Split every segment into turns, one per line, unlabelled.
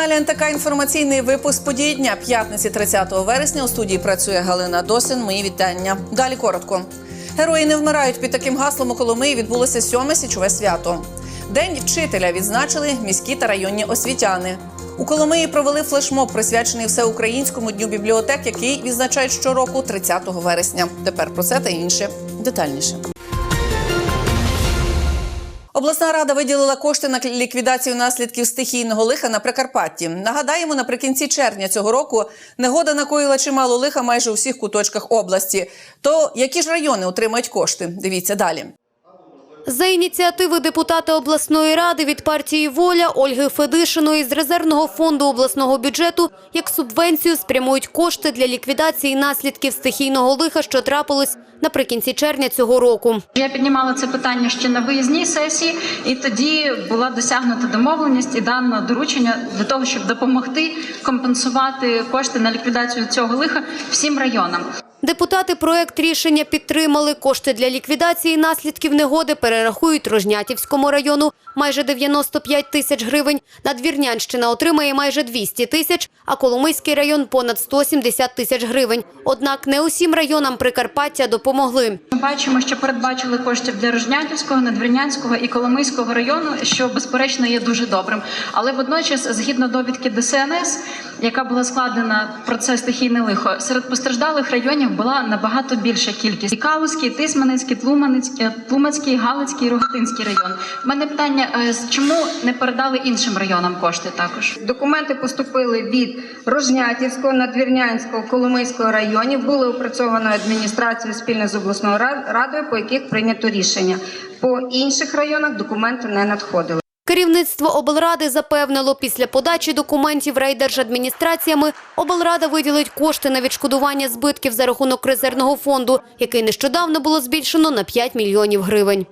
На телеканалі НТК інформаційний випуск події дня п'ятниці 30 вересня. У студії працює Галина Досин. Мої вітання. Далі коротко. Герої не вмирають під таким гаслом у Коломиї відбулося сьоме січове свято. День вчителя відзначили міські та районні освітяни. У Коломиї провели флешмоб, присвячений всеукраїнському дню бібліотек, який відзначають щороку 30 вересня. Тепер про це та інше детальніше. Обласна рада виділила кошти на ліквідацію наслідків стихійного лиха на Прикарпатті. Нагадаємо, наприкінці червня цього року негода накоїла чимало лиха майже у всіх куточках області. То які ж райони отримають кошти? Дивіться далі.
За ініціативи депутата обласної ради від партії «Воля» Ольги Федишиної з резервного фонду обласного бюджету як субвенцію спрямують кошти для ліквідації наслідків стихійного лиха, що трапилось наприкінці червня цього року.
Я піднімала це питання ще на виїзній сесії, і тоді була досягнута домовленість і дано доручення для того, щоб допомогти компенсувати кошти на ліквідацію цього лиха всім районам.
Депутати проект рішення підтримали. Кошти для ліквідації наслідків негоди перерахують Рожнятівському району майже 95 тисяч гривень. Надвірнянщина отримає майже 200 тисяч, а Коломийський район – понад 170 тисяч гривень. Однак не усім районам Прикарпаття допомогли.
Ми бачимо, що передбачили коштів для Рожнятівського, Надвірнянського і Коломийського району, що безперечно є дуже добрим. Але водночас, згідно довідки ДСНС, яка була складена про це стихійне лихо, серед постраждалих районів була набагато більша кількість: і Калузький, Тисманицький, Тлуманицький, Тлумацький, Галицький, Рогатинський район. У мене питання: е, чому не передали іншим районам кошти також?
Документи поступили від Рожнятівського, Надвірнянського, Коломийського районів. Були опрацьовані адміністрацією спільно з обласною ра- радою, по яких прийнято рішення. По інших районах документи не надходили.
Керівництво облради запевнило, після подачі документів райдержадміністраціями облрада виділить кошти на відшкодування збитків за рахунок резервного фонду, який нещодавно було збільшено на 5 мільйонів гривень.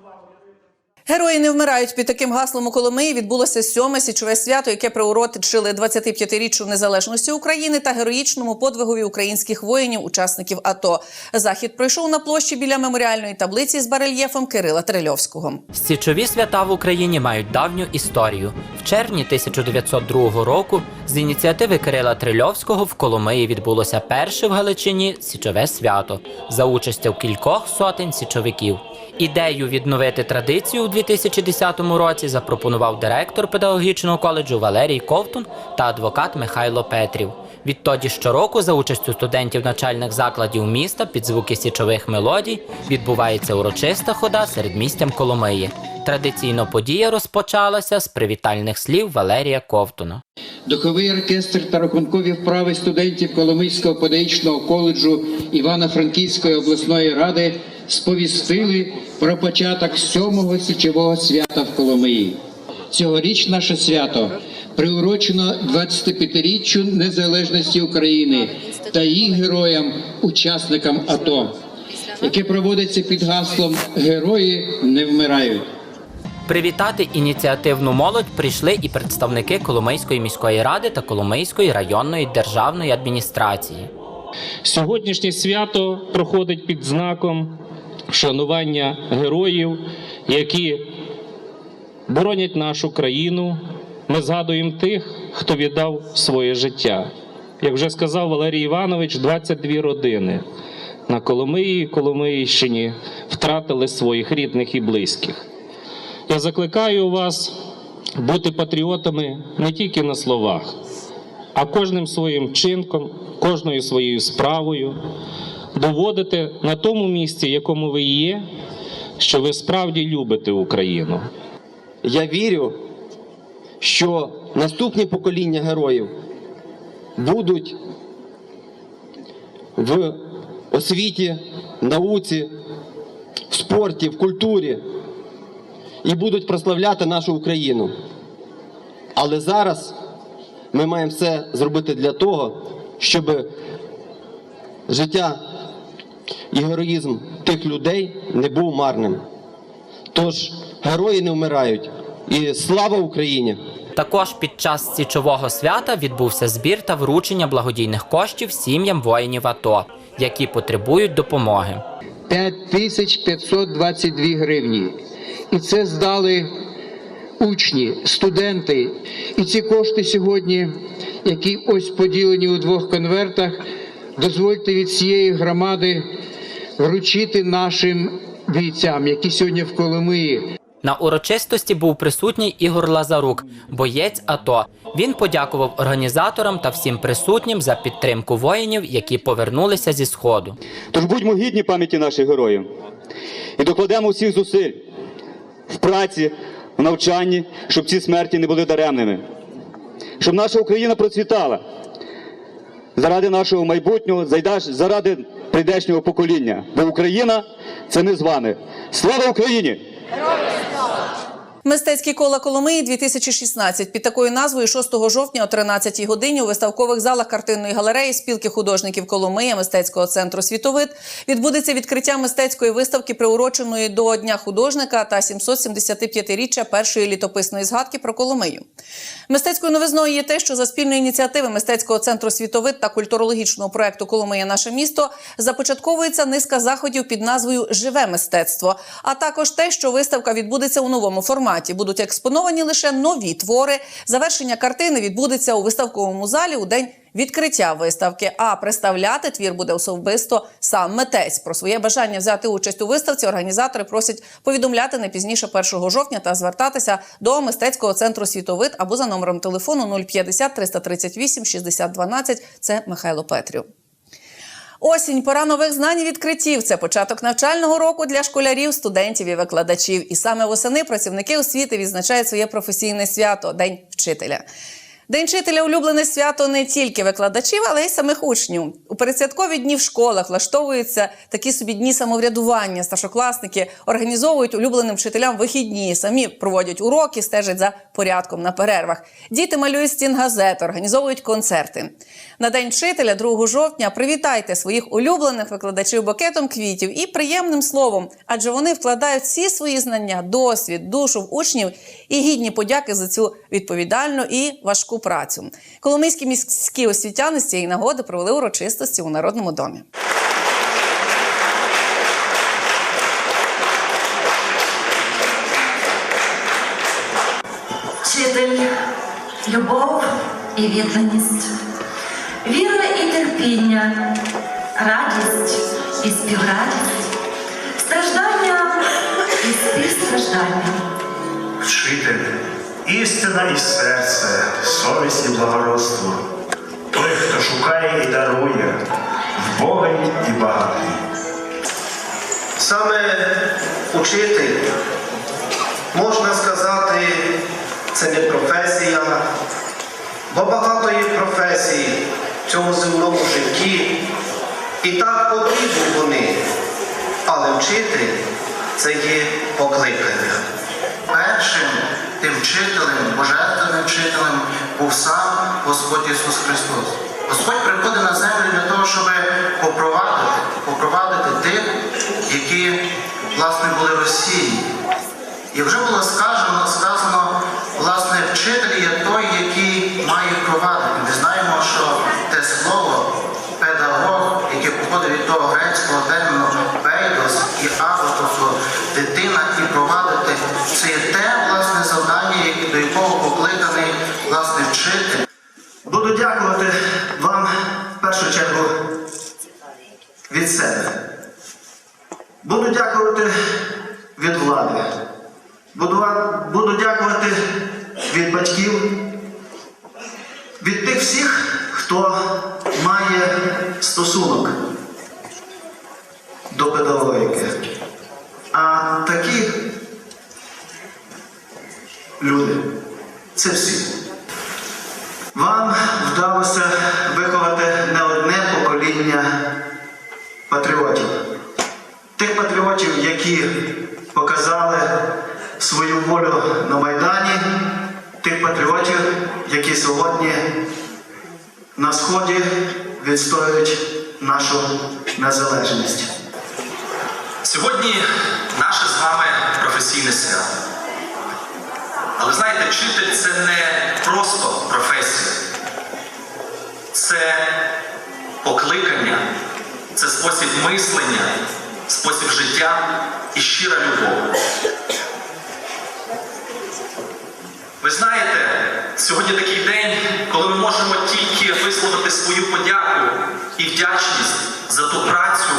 Герої не вмирають під таким гаслом у Коломиї. Відбулося сьоме січове свято, яке приурочили 25-річчю незалежності України та героїчному подвигові українських воїнів, учасників АТО. Захід пройшов на площі біля меморіальної таблиці з барельєфом Кирила Трильовського.
Січові свята в Україні мають давню історію. В червні 1902 року з ініціативи Кирила Трильовського в Коломиї відбулося перше в Галичині січове свято за участю кількох сотень січовиків. Ідею відновити традицію у 2010 році запропонував директор педагогічного коледжу Валерій Ковтун та адвокат Михайло Петрів. Відтоді щороку за участю студентів начальних закладів міста під звуки січових мелодій відбувається урочиста хода серед містям Коломиї. Традиційно подія розпочалася з привітальних слів Валерія Ковтуна.
Духовий оркестр та рахункові вправи студентів Коломийського педагогічного коледжу Івано-Франківської обласної ради сповістили про початок сьомого січового свята в Коломиї. Цьогоріч наше свято приурочено 25-річчю незалежності України та її героям, учасникам АТО, яке проводиться під гаслом Герої не вмирають.
Привітати ініціативну молодь прийшли і представники Коломийської міської ради та Коломийської районної державної адміністрації.
Сьогоднішнє свято проходить під знаком вшанування героїв, які боронять нашу країну. Ми згадуємо тих, хто віддав своє життя. Як вже сказав Валерій Іванович, 22 родини на Коломиї і Коломиїщині втратили своїх рідних і близьких. Я закликаю вас бути патріотами не тільки на словах, а кожним своїм чинком, кожною своєю справою доводити на тому місці, якому ви є, що ви справді любите Україну.
Я вірю, що наступні покоління героїв будуть в освіті, науці, в спорті, в культурі і будуть прославляти нашу Україну. Але зараз ми маємо все зробити для того, щоб життя і героїзм тих людей не був марним. Тож герої не вмирають. І слава Україні!
Також під час січового свята відбувся збір та вручення благодійних коштів сім'ям воїнів АТО, які потребують допомоги.
5522 гривні. І це здали учні, студенти. І ці кошти сьогодні, які ось поділені у двох конвертах, дозвольте від цієї громади вручити нашим бійцям, які сьогодні в Коломиї.
На урочистості був присутній Ігор Лазарук, боєць АТО. Він подякував організаторам та всім присутнім за підтримку воїнів, які повернулися зі сходу.
Тож будьмо гідні пам'яті наших героїв і докладемо всіх зусиль в праці, в навчанні, щоб ці смерті не були даремними, щоб наша Україна процвітала заради нашого майбутнього, заради прийдешнього покоління. Бо Україна це ми з вами. Слава Україні!
Мистецькі кола Коломиї 2016 під такою назвою 6 жовтня о 13 годині у виставкових залах картинної галереї спілки художників Коломия мистецького центру Світовид відбудеться відкриття мистецької виставки, приуроченої до Дня художника та 775-річчя першої літописної згадки про Коломию. Мистецькою новизною є те, що за спільної ініціативи мистецького центру Світовид та культурологічного проекту Коломия наше місто започатковується низка заходів під назвою Живе мистецтво, а також те, що виставка відбудеться у новому форматі. Будуть експоновані лише нові твори. Завершення картини відбудеться у виставковому залі у день відкриття виставки. А представляти твір буде особисто сам митець. Про своє бажання взяти участь у виставці організатори просять повідомляти не пізніше 1 жовтня та звертатися до мистецького центру світовид або за номером телефону 050 338 60 12. Це Михайло Петрів. Осінь, пора нових знань і відкриттів. Це початок навчального року для школярів, студентів і викладачів. І саме восени працівники освіти відзначають своє професійне свято День вчителя. День вчителя улюблене свято не тільки викладачів, але й самих учнів. У передсвяткові дні в школах влаштовуються такі собі дні самоврядування. Старшокласники організовують улюбленим вчителям вихідні, самі проводять уроки, стежать за порядком на перервах. Діти малюють стінгазети, організовують концерти. На день вчителя, 2 жовтня, привітайте своїх улюблених викладачів букетом квітів і приємним словом, адже вони вкладають всі свої знання, досвід, душу в учнів і гідні подяки за цю відповідальну і важку працю. Коломийські міські освітяни з цієї нагоди провели урочистості у Народному домі.
Вчитель, любов і відданість, віра і терпіння, радість і співрадість, страждання і співстраждання.
Вчитель, істина і серце, совість і благородство. Той, хто шукає і дарує, вбогий і багатий.
Саме учитель, можна сказати, це не професія, бо багато є професій в цьому земному житті, і так потрібні вони. Але вчитель це є покликання.
Першим тим вчителем, божественним вчителем був сам Господь Ісус Христос. Господь приходить на землю для того, щоб попровадити, попровадити тих, які власне були Росії. І вже було сказано, сказано, власне, вчитель є той, який має провадити. Ми знаємо, що те слово педагог, яке походить від того грецького терміну пейдос і аго, тобто дитина і провадити, це є те власне завдання, яке- до якого покликаний власне вчитель.
Буду дякувати вам в першу чергу від себе. Буду дякувати від влади. Буду, буду дякувати від батьків, від тих всіх, хто має стосунок до педагогіки. А такі люди це всі. Вам вдалося виховати не одне покоління патріотів. Тих патріотів, які показали свою волю на Майдані, тих патріотів, які сьогодні на Сході відстоюють нашу незалежність.
Сьогодні наше з вами професійне свято. Але знаєте, вчитель це не просто професія, це покликання, це спосіб мислення, спосіб життя і щира любов. Ви знаєте, сьогодні такий день, коли ми можемо тільки висловити свою подяку і вдячність за ту працю,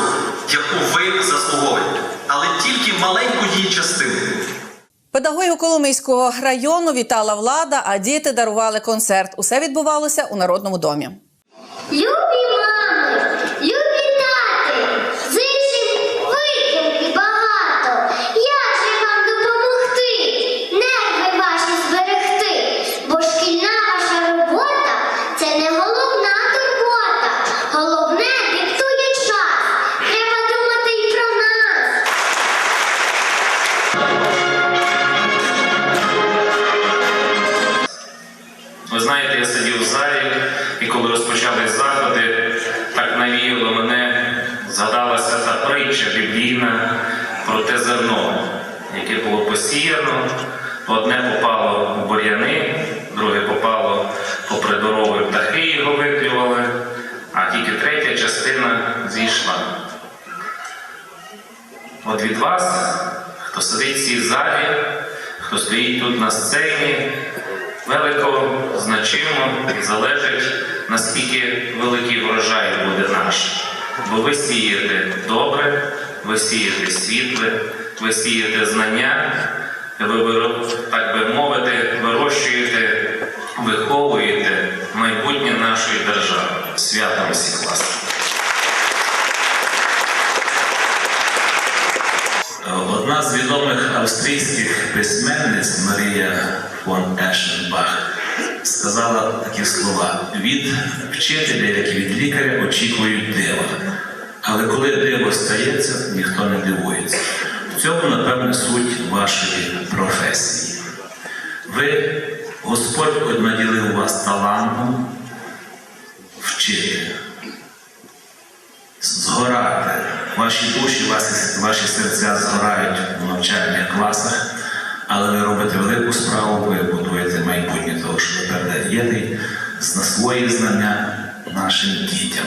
яку ви заслуговуєте, але тільки маленьку її частину.
Педагогів Коломийського району вітала влада, а діти дарували концерт. Усе відбувалося у народному домі.
Любі
яке посіяно. Одне попало в бур'яни, друге попало попри дороги, птахи його виклювали, а тільки третя частина зійшла. От від вас, хто сидить в цій залі, хто стоїть тут на сцені, велико значимо залежить, наскільки великий врожай буде наш. Бо ви сієте добре, ви сієте світле, ви сієте знання, ви, так би мовити, вирощуєте, виховуєте майбутнє нашої держави. Святом всіх вас!
Одна з відомих австрійських письменниць Марія фон Ешенбах сказала такі слова: від вчителя, як і від лікаря, очікують дива. Але коли диво стається, ніхто не дивується. Цьому, напевне, суть вашої професії. Ви, Господь наділив вас талантом вчити згорати. Ваші душі, ваші, ваші серця згорають у навчальних класах, але ви робите велику справу, ви будуєте майбутнє того, що ви передаєте на свої знання нашим дітям.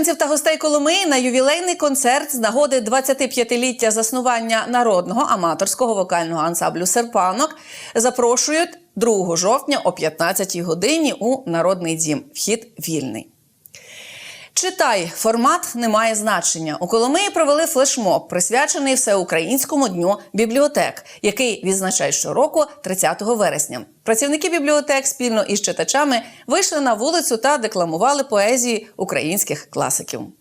Мешканців та гостей Коломиї на ювілейний концерт з нагоди 25-ліття заснування народного аматорського вокального ансамблю Серпанок запрошують 2 жовтня о 15 годині у Народний дім. Вхід вільний. Читай, формат не має значення. У Коломиї провели флешмоб, присвячений всеукраїнському дню бібліотек, який відзначає щороку 30 вересня. Працівники бібліотек спільно із читачами вийшли на вулицю та декламували поезії українських класиків.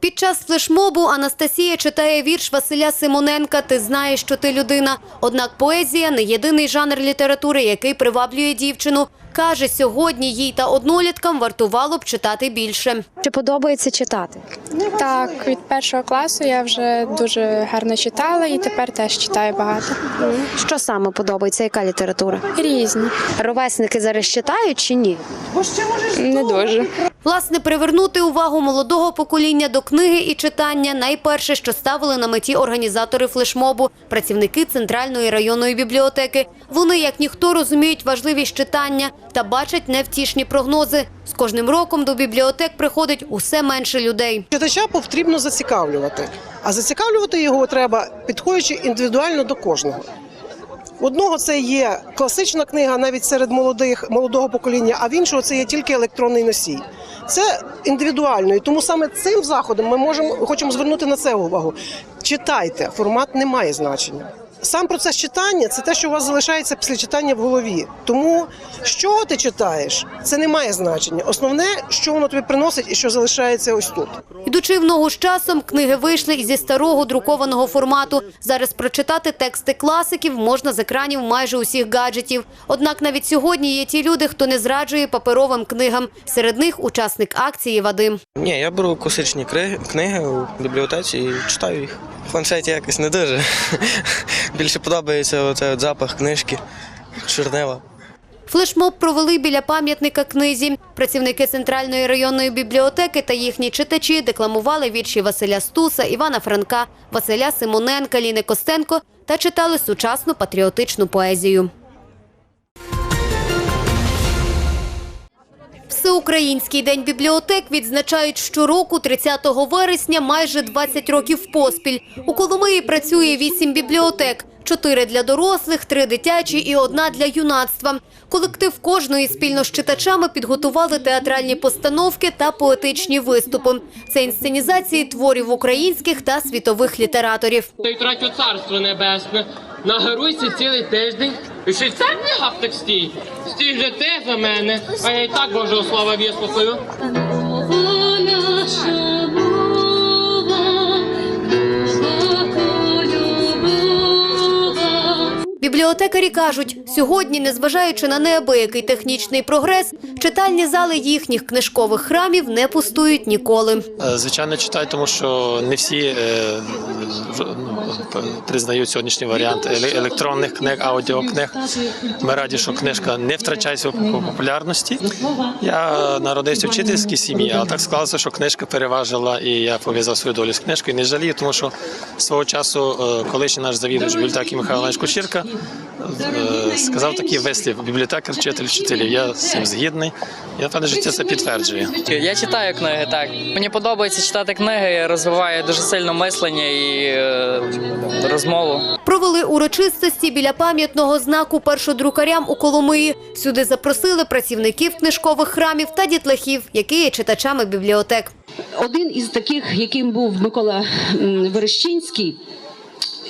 Під час флешмобу Анастасія читає вірш Василя Симоненка Ти знаєш, що ти людина. Однак поезія не єдиний жанр літератури, який приваблює дівчину. Каже, сьогодні їй та одноліткам вартувало б читати більше.
Чи подобається читати?
Так, від першого класу я вже дуже гарно читала і тепер теж читаю багато.
Що саме подобається? Яка література?
Різні.
Ровесники зараз читають чи ні?
Не дуже.
Власне, привернути увагу молодого покоління до книги і читання найперше, що ставили на меті організатори флешмобу, працівники центральної районної бібліотеки. Вони, як ніхто, розуміють важливість читання та бачать невтішні прогнози. З кожним роком до бібліотек приходить усе менше людей.
Читача потрібно зацікавлювати, а зацікавлювати його треба, підходячи індивідуально до кожного. Одного це є класична книга навіть серед молодих молодого покоління, а в іншого це є тільки електронний носій. Це індивідуально, і тому саме цим заходом ми можемо хочемо звернути на це увагу. Читайте, формат не має значення. Сам процес читання це те, що у вас залишається після читання в голові. Тому що ти читаєш, це не має значення. Основне, що воно тобі приносить і що залишається ось тут.
Ідучи в ногу з часом, книги вийшли і зі старого друкованого формату. Зараз прочитати тексти класиків можна з екранів майже усіх гаджетів. Однак навіть сьогодні є ті люди, хто не зраджує паперовим книгам. Серед них учасник акції Вадим.
Ні, я беру класичні книги у бібліотеці і читаю їх. В планшеті якось не дуже. Більше подобається оцей запах книжки, чорнила.
Флешмоб провели біля пам'ятника книзі. Працівники центральної районної бібліотеки та їхні читачі декламували вірші Василя Стуса, Івана Франка, Василя Симоненка, Ліни Костенко та читали сучасну патріотичну поезію. Всеукраїнський день бібліотек відзначають щороку 30 вересня майже 20 років поспіль. У Коломиї працює 8 бібліотек. Чотири для дорослих, три дитячі і одна для юнацтва. Колектив кожної спільно з читачами підготували театральні постановки та поетичні виступи. Це інсценізації творів українських та світових літераторів.
Та й тратю царство небесне. На Нагоруйся цілий тиждень. І ще й це не так стій. Стій же ти за мене, а я й так Божого слава вислухаю.
Бібліотекарі кажуть, сьогодні, незважаючи на неабиякий технічний прогрес, читальні зали їхніх книжкових храмів не пустують ніколи.
Е, Звичайно, читаю, тому що не всі е, ну, признають сьогоднішній варіант електронних книг, аудіокниг. Ми раді, що книжка не втрачає свою популярності. Я народився в вчительській сім'ї, але так склалося, що книжка переважила, і я пов'язав свою долю з книжкою. Не жалію, тому що свого часу е, колишній наш завідувач бібліотеки Михайло Іванович Кучірка сказав такий вислів: бібліотекар, вчитель вчителів. Я з цим згідний. Я певне життя це підтверджує.
Я читаю книги, так. Мені подобається читати книги, розвиває дуже сильно мислення і е, розмову.
Провели урочистості біля пам'ятного знаку першодрукарям у Коломиї. Сюди запросили працівників книжкових храмів та дітлахів, які є читачами бібліотек.
Один із таких, яким був Микола Верещинський.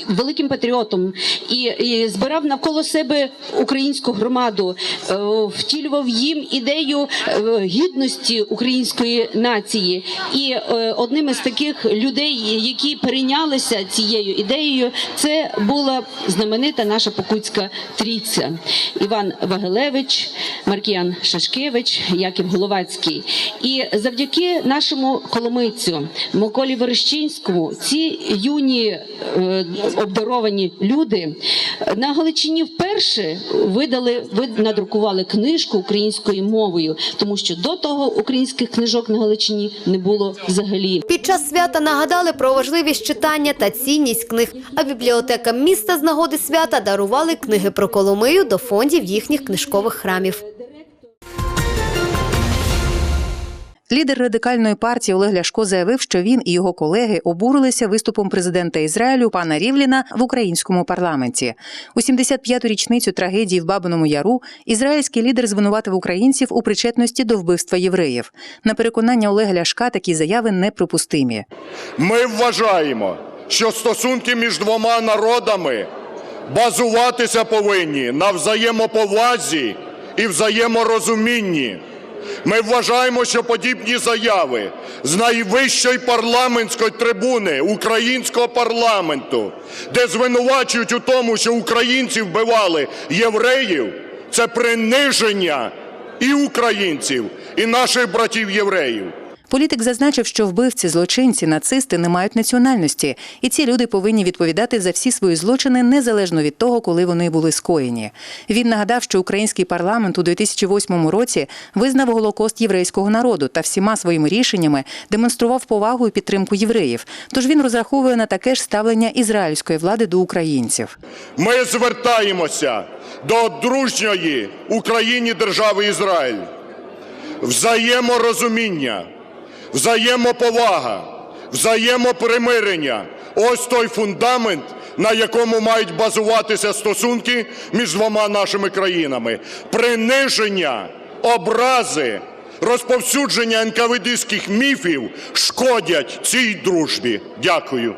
Великим патріотом і, і збирав навколо себе українську громаду, е, втілював їм ідею е, гідності української нації. І е, одним із таких людей, які перейнялися цією ідеєю, це була знаменита наша покутська трійця Іван Вагелевич, Маркіян Шашкевич, Яків Головацький. І завдяки нашому коломийцю Миколі Верещинському ці юні обдаровані люди на Галичині вперше видали, вид- надрукували книжку українською мовою, тому що до того українських книжок на Галичині не було взагалі.
Під час свята нагадали про важливість читання та цінність книг. А бібліотекам міста з нагоди свята дарували книги про Коломию до фондів їхніх книжкових храмів.
Лідер радикальної партії Олег Ляшко заявив, що він і його колеги обурилися виступом президента Ізраїлю пана Рівліна в українському парламенті. У 75-ту річницю трагедії в Бабиному Яру ізраїльський лідер звинуватив українців у причетності до вбивства євреїв. На переконання Олега Ляшка такі заяви неприпустимі.
Ми вважаємо, що стосунки між двома народами базуватися повинні на взаємоповазі і взаєморозумінні. Ми вважаємо, що подібні заяви з найвищої парламентської трибуни українського парламенту, де звинувачують у тому, що українці вбивали євреїв, це приниження і українців, і наших братів євреїв.
Політик зазначив, що вбивці, злочинці, нацисти не мають національності, і ці люди повинні відповідати за всі свої злочини незалежно від того, коли вони були скоєні. Він нагадав, що український парламент у 2008 році визнав голокост єврейського народу та всіма своїми рішеннями демонстрував повагу і підтримку євреїв. Тож він розраховує на таке ж ставлення ізраїльської влади до українців.
Ми звертаємося до дружньої Україні держави Ізраїль. Взаєморозуміння, взаємоповага, взаємопримирення ось той фундамент, на якому мають базуватися стосунки між двома нашими країнами. Приниження, образи, розповсюдження НКВДських міфів шкодять цій дружбі. Дякую.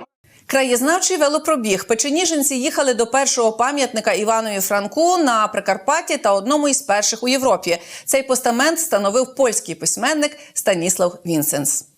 Краєзнавчий велопробіг. Печеніженці їхали до першого пам'ятника Іванові Франку на Прикарпатті та одному із перших у Європі. Цей постамент встановив польський письменник Станіслав Вінсенс.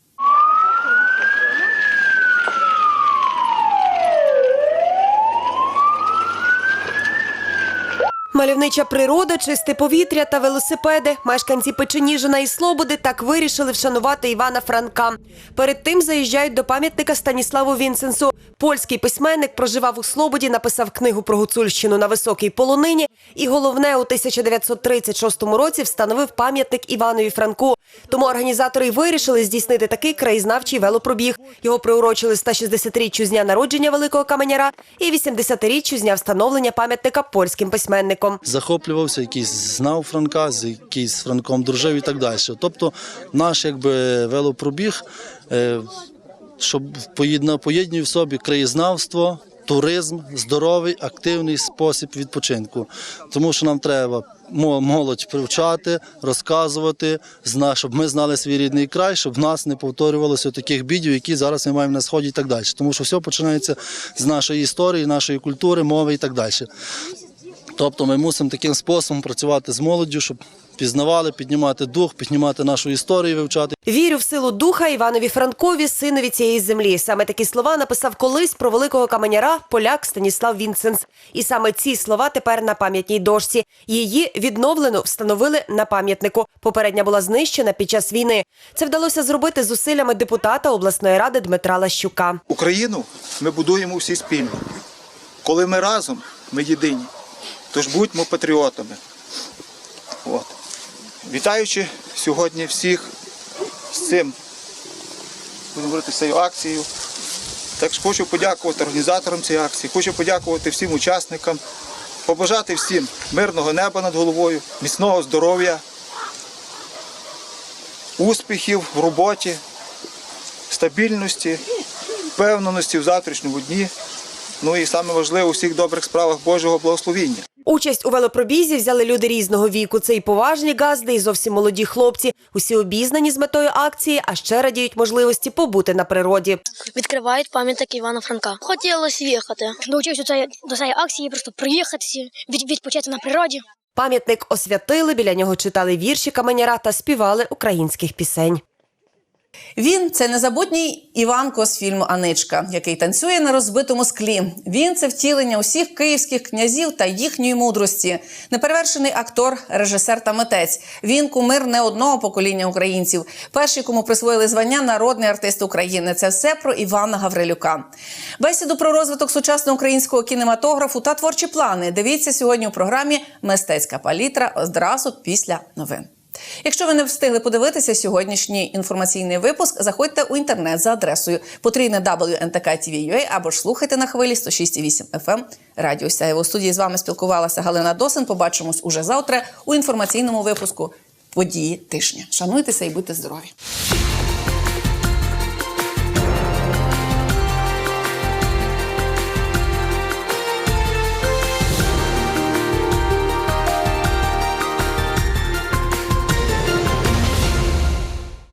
Мальовнича природа, чисте повітря та велосипеди. Мешканці Печеніжина і Слободи так вирішили вшанувати Івана Франка. Перед тим заїжджають до пам'ятника Станіславу Вінсенсу. Польський письменник проживав у Слободі, написав книгу про гуцульщину на високій полонині. І головне, у 1936 році встановив пам'ятник Іванові Франку. Тому організатори вирішили здійснити такий краєзнавчий велопробіг. Його приурочили 160-річчю з дня народження великого каменяра і 80-річчю з дня встановлення пам'ятника польським письменником.
захоплювався, якийсь знав Франка, з якийсь Франком дружив і так далі. Тобто наш якби велопробіг, е, щоб поєднує в собі краєзнавство, туризм, здоровий, активний спосіб відпочинку. Тому що нам треба молодь привчати, розказувати, щоб ми знали свій рідний край, щоб в нас не повторювалося таких бідів, які зараз ми маємо на сході і так далі. Тому що все починається з нашої історії, нашої культури, мови і так далі. Тобто ми мусимо таким способом працювати з молоддю, щоб пізнавали, піднімати дух, піднімати нашу історію, вивчати.
Вірю в силу духа Іванові Франкові, синові цієї землі. Саме такі слова написав колись про великого каменяра поляк Станіслав Вінценс. І саме ці слова тепер на пам'ятній дошці. Її відновлено встановили на пам'ятнику. Попередня була знищена під час війни. Це вдалося зробити зусиллями депутата обласної ради Дмитра Лащука.
Україну ми будуємо всі спільно. Коли ми разом, ми єдині. Тож будьмо патріотами. От. Вітаючи сьогодні всіх з цим, будемо говорити, цією акцією. Також хочу подякувати організаторам цієї акції, хочу подякувати всім учасникам, побажати всім мирного неба над головою, міцного здоров'я, успіхів в роботі, стабільності, впевненості в завтрашньому дні. Ну і саме у всіх добрих справах Божого благословіння.
Участь у велопробізі взяли люди різного віку. Це і поважні газди, і зовсім молоді хлопці. Усі обізнані з метою акції, а ще радіють можливості побути на природі.
Відкривають пам'ятник Івана Франка. Хотілося їхати. Долучився до цієї- акції, просто приїхати, від, відпочити на природі.
Пам'ятник освятили, біля нього читали вірші каменяра та співали українських пісень.
Він це незабутній Іванко з фільму Аничка, який танцює на розбитому склі. Він це втілення усіх київських князів та їхньої мудрості. Неперевершений актор, режисер та митець. Він кумир не одного покоління українців. Перший, кому присвоїли звання народний артист України. Це все про Івана Гаврилюка. Бесіду про розвиток сучасного українського кінематографу та творчі плани. Дивіться сьогодні у програмі Мистецька палітра одразу після новин. Якщо ви не встигли подивитися сьогоднішній інформаційний випуск, заходьте у інтернет за адресою потрійне WNTK.TV.ua або ж слухайте на хвилі 106,8 FM Радіо Сяєво. У студії з вами спілкувалася Галина Досин. Побачимось уже завтра у інформаційному випуску події тижня. Шануйтеся і будьте здорові!